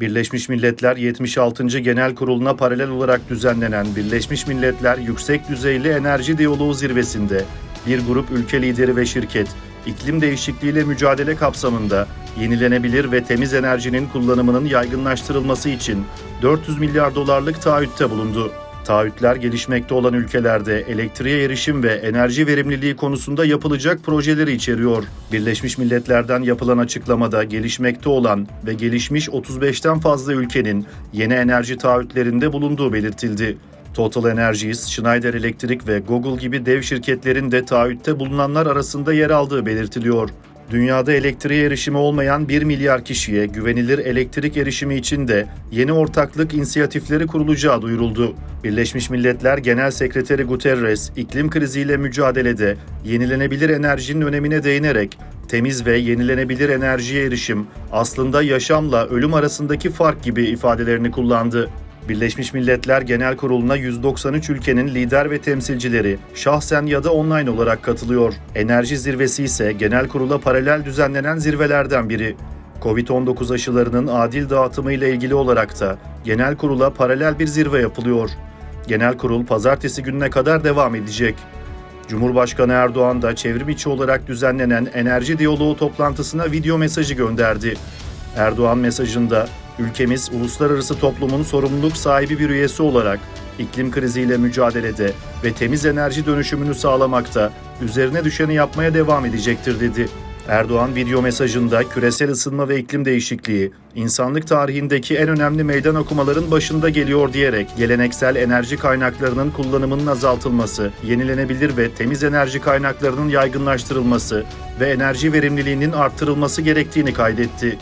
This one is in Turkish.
Birleşmiş Milletler 76. Genel Kurulu'na paralel olarak düzenlenen Birleşmiş Milletler Yüksek Düzeyli Enerji Diyaloğu Zirvesi'nde bir grup ülke lideri ve şirket iklim değişikliğiyle mücadele kapsamında yenilenebilir ve temiz enerjinin kullanımının yaygınlaştırılması için 400 milyar dolarlık taahhütte bulundu. Taahhütler gelişmekte olan ülkelerde elektriğe erişim ve enerji verimliliği konusunda yapılacak projeleri içeriyor. Birleşmiş Milletler'den yapılan açıklamada gelişmekte olan ve gelişmiş 35'ten fazla ülkenin yeni enerji taahhütlerinde bulunduğu belirtildi. Total Energies, Schneider Electric ve Google gibi dev şirketlerin de taahhütte bulunanlar arasında yer aldığı belirtiliyor. Dünyada elektriğe erişimi olmayan 1 milyar kişiye güvenilir elektrik erişimi için de yeni ortaklık inisiyatifleri kurulacağı duyuruldu. Birleşmiş Milletler Genel Sekreteri Guterres, iklim kriziyle mücadelede yenilenebilir enerjinin önemine değinerek temiz ve yenilenebilir enerjiye erişim aslında yaşamla ölüm arasındaki fark gibi ifadelerini kullandı. Birleşmiş Milletler Genel Kurulu'na 193 ülkenin lider ve temsilcileri şahsen ya da online olarak katılıyor. Enerji zirvesi ise genel kurula paralel düzenlenen zirvelerden biri. Covid-19 aşılarının adil dağıtımı ile ilgili olarak da genel kurula paralel bir zirve yapılıyor. Genel kurul pazartesi gününe kadar devam edecek. Cumhurbaşkanı Erdoğan da çevrim içi olarak düzenlenen enerji diyaloğu toplantısına video mesajı gönderdi. Erdoğan mesajında ülkemiz uluslararası toplumun sorumluluk sahibi bir üyesi olarak iklim kriziyle mücadelede ve temiz enerji dönüşümünü sağlamakta üzerine düşeni yapmaya devam edecektir dedi. Erdoğan video mesajında küresel ısınma ve iklim değişikliği insanlık tarihindeki en önemli meydan okumaların başında geliyor diyerek geleneksel enerji kaynaklarının kullanımının azaltılması, yenilenebilir ve temiz enerji kaynaklarının yaygınlaştırılması ve enerji verimliliğinin arttırılması gerektiğini kaydetti.